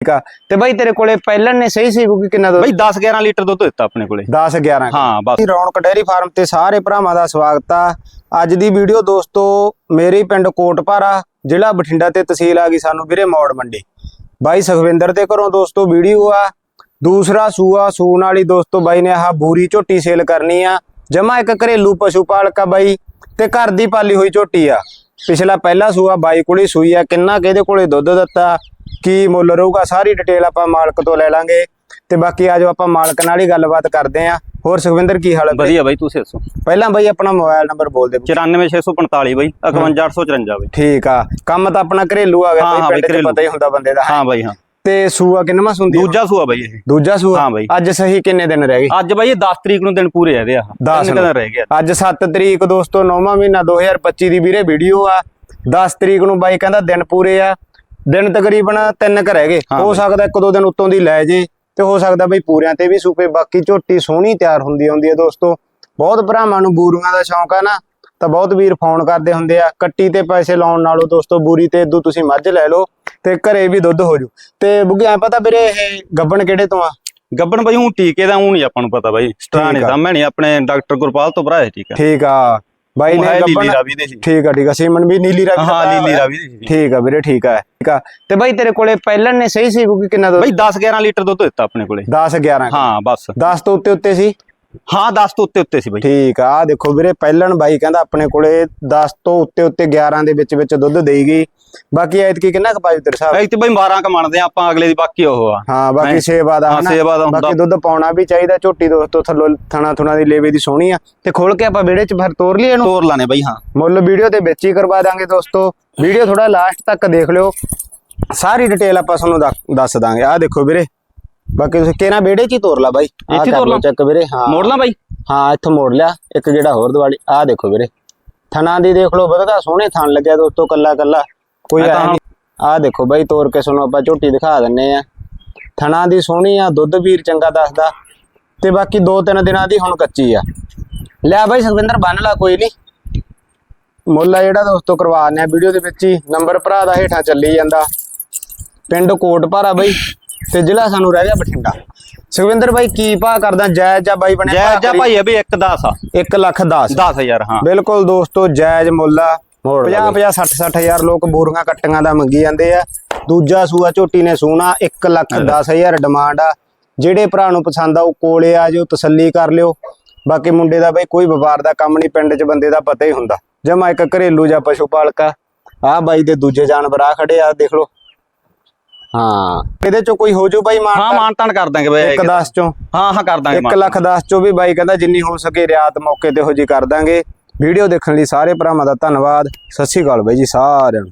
ਠੀਕ ਆ। ਤੇ ਬਾਈ ਤੇਰੇ ਕੋਲੇ ਪਹਿਲਣ ਨੇ ਸਹੀ ਸੀ ਕਿ ਕਿੰਨਾ ਦੁੱਧ ਬਈ 10 11 ਲੀਟਰ ਦੁੱਧ ਦਿੱਤਾ ਆਪਣੇ ਕੋਲੇ। 10 11 ਹਾਂ ਬਸ। ਰੌਣਕ ਡੇਅਰੀ ਫਾਰਮ ਤੇ ਸਾਰੇ ਭਰਾਵਾਂ ਦਾ ਸਵਾਗਤ ਆ। ਅੱਜ ਦੀ ਵੀਡੀਓ ਦੋਸਤੋ ਮੇਰੇ ਪਿੰਡ ਕੋਟਪਾਰਾ ਜ਼ਿਲ੍ਹਾ ਬਠਿੰਡਾ ਤੇ ਤਹਿਸੀਲ ਆ ਗਈ ਸਾਨੂੰ ਵੀਰੇ ਮੌੜ ਮੰਡੀ। ਬਾਈ ਸੁਖਵਿੰਦਰ ਦੇ ਘਰੋਂ ਦੋਸਤੋ ਵੀਡੀਓ ਆ। ਦੂਸਰਾ ਸੂਆ ਸੂਣ ਵਾਲੀ ਦੋਸਤੋ ਬਾਈ ਨੇ ਆਹ ਬੂਰੀ ਝੋਟੀ ਸੇਲ ਕਰਨੀ ਆ। ਜਮਾ ਇੱਕ ਘਰੇਲੂ ਪਸ਼ੂ ਪਾਲਕ ਆ ਬਾਈ ਤੇ ਘਰ ਦੀ ਪਾਲੀ ਹੋਈ ਝੋਟੀ ਆ। ਪਿਛਲਾ ਪਹਿਲਾ ਸੂਆ ਬਾਈ ਕੋਲੇ ਸੂਈ ਆ। ਕਿੰਨਾ ਕਿਹਦੇ ਕੋਲੇ ਦੁੱਧ ਦਿੱਤਾ? ਕੀ ਮੁੱਲ ਰਹੂਗਾ ਸਾਰੀ ਡਿਟੇਲ ਆਪਾਂ ਮਾਲਕ ਤੋਂ ਲੈ ਲਾਂਗੇ। ਤੇ ਬਾਕੀ ਆਜੋ ਆਪਾਂ ਮਾਲਕ ਨਾਲ ਹੀ ਗੱਲਬਾਤ ਕਰਦੇ ਆਂ। ਹੋਰ ਸੁਖਵਿੰਦਰ ਕੀ ਹਾਲ ਹੈ? ਵਧੀਆ ਬਾਈ ਤੁਸੀਂ ਦੱਸੋ? ਪਹਿਲਾਂ ਬਾਈ ਆਪਣਾ ਮੋਬਾਈਲ ਨੰਬਰ ਬੋਲ ਦੇ। 94645 ਬਾਈ 51854 ਬਾਈ। ਠੀਕ ਆ ਕੰਮ ਤਾਂ ਆਪਣਾ ਘਰੇਲੂ ਆ ਗਿਆ ਬਾਈ ਪਿੰਡ 'ਚ। ਪਤਾ ਹੀ ਹੁੰਦਾ ਬੰਦੇ ਦਾ। ਹਾਂ ਬਾਈ ਹਾਂ। ਤੇ ਸੂਆ ਕਿੰਨਵਾਂ ਸੁੰਦੀ ਦੂਜਾ ਸੂਆ ਬਾਈ ਇਹ। ਦੂਜਾ ਸੂਆ? ਹਾਂ ਬਾਈ। ਅੱਜ ਸਹੀ ਕਿੰਨੇ ਦਿਨ ਰਹਿ ਗਏ? ਅੱਜ ਬਾਈ ਇਹ 10 ਤਰੀਕ ਨੂੰ ਦਿਨ ਪੂਰੇ ਆ ਇਹਦੇ ਆ। 10 ਤਿੰਨ ਕੁ ਦਿਨ ਰਹਿ ਗਿਆ ਅੱਜ। 7 ਤਰੀਕ ਦੋਸਤੋ 9ਵਾਂ ਮਹੀਨਾ 2025 ਦੀ ਵੀਰੇ ਵੀਡੀਓ ਆ। 10 ਤਰੀਕ ਨੂੰ ਬਾਈ ਕਹਿੰਦਾ ਦਿਨ ਪੂਰੇ ਆ। ਦਿਨ ਤਕਰੀਬਨ ਤਿੰਨ ਕ ਰਹਿ ਗਏ। ਹਾਂ। ਸਕਦਾ ਇੱਕ ਦੋ ਦਿਨ ਉੱਤੋਂ ਦੀ ਲੈ ਜੇ ਤੇ ਹੋ ਸਕਦਾ ਬਈ ਪੂਰਿਆਂ ਤੇ ਵੀ ਸੂਪੇ ਬਾਕੀ ਝੋਟੀ ਸੋਹਣੀ ਤਿਆਰ ਹੁੰਦੀ ਹੁੰਦੀ ਹੈ ਦੋਸਤੋ। ਬਹੁਤ ਭਰਾਵਾਂ ਨੂੰ ਬੂਰੀਆਂ ਦਾ ਸ਼ੌਂਕ ਆ ਨਾ ਤਾਂ ਬਹੁਤ ਵੀਰ ਫੋਨ ਕਰਦੇ ਹੁੰਦੇ ਆ ਕੱਟੀ ਤੇ ਪੈਸੇ ਲਾਉਣ ਨਾਲੋਂ ਦੋਸਤੋ ਬੂਰੀ ਤੇ ਇਦੋਂ ਤੁਸੀਂ ਮੱਝ ਲੈ ਲਓ ਤੇ ਘਰੇ ਵੀ ਦੁੱਧ ਹੋ ਜੂ। ਤੇ ਬੁੱਗੇ ਐ ਪਤਾ ਵੀਰੇ ਇਹ ਗੱਬਣ ਕਿਹੜੇ ਤੋਂ ਆ? ਗੱਬਣ ਬਾਈ ਹੁਣ ਟੀਕੇ ਦਾ ਹੁਣ ਨਹੀਂ ਆਪਾਂ ਨੂੰ ਪਤਾ ਬਾਈ। ਸਟਰਾਂ ਨਹੀਂ। ਸਾਹਮਣੇ ਆਪਣੇ ਡਾਕਟਰ ਗੁਰਪਾਲ ਤੋਂ ਭਰਾਇਆ ਠੀਕ ਆ ਠੀਕ ਆ। ਬਾਈ ਨੇ ਨੀਲੀ ਰਾਵੀ ਦੇ ਸੀ ਠੀਕ ਆ ਠੀਕ ਆ ਸੀਮਨ ਵੀ ਨੀਲੀ ਰਾਵੀ ਹਾਂ ਨੀਲੀ। ਰਾਵੀ ਦੇ ਸੀ ਠੀਕ ਆ ਵੀਰੇ ਠੀਕ ਆ ਠੀਕ ਆ। ਤੇ ਬਾਈ ਤੇਰੇ ਕੋਲੇ ਪਹਿਲਣ ਨੇ ਸਹੀ ਸੀ ਕਿੰਨਾ ਦੁੱਧ? ਬਾਈ 10 11 ਲੀਟਰ ਦੁੱਧ ਦਿੱਤਾ ਆਪਣੇ ਕੋਲੇ। 10 11 ਹਾਂ ਬਸ। 10 ਤੋਂ ਉੱਤੇ ਉੱਤੇ ਸੀ? ਹਾਂ 10 ਤੋਂ ਉੱਤੇ ਉੱਤੇ ਸੀ ਬਾਈ। ਠੀਕ ਆ ਦੇਖੋ ਵੀਰੇ ਪਹਿਲਣ ਬਾਈ ਕਹਿੰਦਾ ਆਪਣੇ ਕੋਲੇ 10 ਤੋਂ ਉੱਤੇ ਉੱਤੇ 11 ਦੇ ਵਿੱਚ ਵਿੱਚ ਦੁੱਧ ਦੇਈਗੀ। ਬਾਕੀ ਕਿੰਨਾ ਕੁ ਪਾਜੂ ਤੇਰੇ ਹਿਸਾਬ ਇੱਕ ਤੇ ਬਾਈ 12 ਕ ਮੰਨਦੇ ਆ ਆਪਾਂ ਅਗਲੇ ਦੀ ਬਾਕੀ ਉਹ ਆ। ਹਾਂ ਬਾਕੀ। ਸੇਵਾ ਦਾ ਹਾਂ, ਸੇਵਾ ਦਾ ਹੁੰਦਾ। ਬਾਕੀ ਦੁੱਧ ਪਾਉਣਾ ਵੀ ਚਾਹੀਦਾ ਝੋਟੀ ਦੋਸਤੋ ਥੱਲੋਂ ਥਣਾ ਥੁਣਾ ਦੀ ਲੇਵੇ ਦੀ ਸੋਹਣੀ ਆ। ਤੇ ਖੋਲ ਕੇ ਆਪਾਂ ਵਿਹੜੇ 'ਚ ਫਿਰ ਤੋਰ ਲਈਏ ਇਹਨੂੰ। ਤੋਰ ਲਾਣੇ ਬਾਈ ਹਾਂ। ਮੁੱਲ ਵੀਡੀਓ ਦੇ ਵਿੱਚ ਹੀ ਕਰਵਾ ਦਾਂਗੇ ਦੋਸਤੋ। ਵੀਡੀਓ ਥੋੜਾ ਲਾਸਟ ਤੱਕ ਦੇਖ ਲਿਓ। ਸਾਰੀ ਡਿਟੇਲ ਆਪਾਂ ਤੁਹਾਨੂੰ ਦੱਸ- ਦਾਂਗੇ। ਆਹ ਦੇਖੋ ਵੀਰੇ ਬਾਕੀ ਤੁਸੀਂ ਕਿਹਨਾਂ ਵਿਹੜੇ 'ਚ ਹੀ ਤੋਰ ਲਾ ਬਾਈ? ਆਹ ਇੱਥੇ ਕਰ ਤੋਰ ਲਓ ਲਾ? ਚੱਕ ਵੀਰੇ ਹਾਂ। ਮੋੜ ਲਾਂ ਬਾਈ। ਹਾਂ ਇੱਥੋਂ ਮੋੜ ਲਿਆ। ਇੱਕ ਜਿਹੜਾ ਹੋਰ ਦਿਵਾਲੀ ਆਹ ਦੇਖੋ ਵੀਰੇ। ਥਣਾ ਦੀ ਦੇਖ ਲਓ ਵਧਗਾ ਸੋਹਣੇ ਥਣ ਲੱਗਿਆ ਦੋਸਤੋ ਕੱਲਾ ਕੱਲਾ। ਕੋਈ ਮੈਂ ਤਾਂ ਆਹ ਦੇਖੋ ਬਾਈ ਤੋੜ ਕੇ ਤੁਹਾਨੂੰ ਆਪਾਂ ਝੋਟੀ ਦਿਖਾ ਦਿੰਨੇ ਆ। ਥਣਾ ਦੀ ਸੋਹਣੀ ਆ ਦੁੱਧ ਵੀਰ ਚੰਗਾ ਦੱਸਦਾ। ਤੇ ਬਾਕੀ ਦੋ ਤਿੰਨ ਦਿਨਾਂ ਦੀ ਹੁਣ ਕੱਚੀ ਆ। ਲੈ ਬਾਈ ਸੁਖਵਿੰਦਰ ਬੰਨ ਲਾ ਕੋਈ ਨਹੀਂ। ਮੁੱਲ ਆ ਜਿਹੜਾ ਦੋਸਤੋ ਕਰਵਾਉਂਦੇ ਆ। ਵੀਡੀਓ ਦੇ ਵਿੱਚ ਹੀ ਨੰਬਰ ਭਰਾ ਦਾ ਹੇਠਾਂ ਚੱਲੀ ਜਾਂਦਾ। ਪਿੰਡ ਕੋਟਪਾਰਾ ਬਾਈ। ਤੇ ਜ਼ਿਲ੍ਹਾ ਸਾਨੂੰ ਰਹਿ ਗਿਆ ਬਠਿੰਡਾ। ਸੁਖਵਿੰਦਰ ਬਾਈ ਕੀ ਭਾਅ ਕਰਦਾ? ਜਾਇਜ਼ ਜਾਂ ਬਾਈ ਬਣਿਆ ਜੈ ਜਾ ਭਾਈ ਵੀ 1 10 ਆ। 1 ਲੱਖ 10 10000 ਹਾਂ। ਬਿਲਕੁਲ ਦੋਸਤੋ ਜਾਇਜ਼ ਮੁੱਲ ਆ। 50 50 60 60 ਹਜ਼ਾਰ ਲੋਕ ਬੋਰੀਆਂ ਕੱਟੀਆਂ ਦਾ ਮੰਗੀ ਜਾਂਦੇ ਆ। ਦੂਜਾ ਸੂਆ ਝੋਟੀ ਨੇ ਸੂਣਾ 1 ਲੱਖ 10 ਹਜ਼ਾਰ ਡਿਮਾਂਡ ਆ। ਜਿਹੜੇ ਭਰਾ ਨੂੰ ਪਸੰਦ ਆ ਉਹ ਕੋਲੇ ਆ ਜਿਓ ਤਸੱਲੀ ਕਰ ਲਿਓ। ਬਾਕੀ ਮੁੰਡੇ ਦਾ ਬਈ ਕੋਈ ਵਪਾਰ ਦਾ ਕੰਮ ਨਹੀਂ ਪਿੰਡ 'ਚ ਬੰਦੇ ਦਾ ਪਤਾ ਹੀ ਹੁੰਦਾ। ਜਮਾ ਇੱਕ ਘਰੇਲੂ ਜਾਂ ਪਸ਼ੂ ਪਾਲਕ। ਆ ਬਾਈ ਦੇ ਦੂਜੇ ਜਾਨਵਰ ਆ ਖੜੇ ਆ ਦੇਖ ਲਓ। ਹਾਂ। ਇਹਦੇ ਚੋਂ ਕੋਈ ਹੋ ਜੂ ਬਾਈ ਹਾਂ ਮਾਨ ਮਾਨ ਤਾਨ ਕਰ ਦਾਂਗੇ ਬਾਈ 1 10 ਚੋਂ? ਹਾਂ ਹਾਂ ਕਰ ਦਾਂਗੇ 1 ਮਾਨ। ਲੱਖ 10 ਚੋਂ ਵੀ ਬਾਈ ਕਹਿੰਦਾ ਜਿੰਨੀ ਹੋ ਸਕੇ ਰਿਆਤ ਮੌਕੇ ਤੇ ਹੋ ਜੀ ਕਰ ਦਾਂਗੇ। ਵੀਡੀਓ ਦੇਖਣ ਲਈ ਸਾਰੇ ਭਰਾਵਾਂ ਦਾ ਧੰਨਵਾਦ। ਸਤਿ ਸ਼੍ਰੀ ਅਕਾਲ ਬਾਈ ਜੀ ਸਾਰਿਆਂ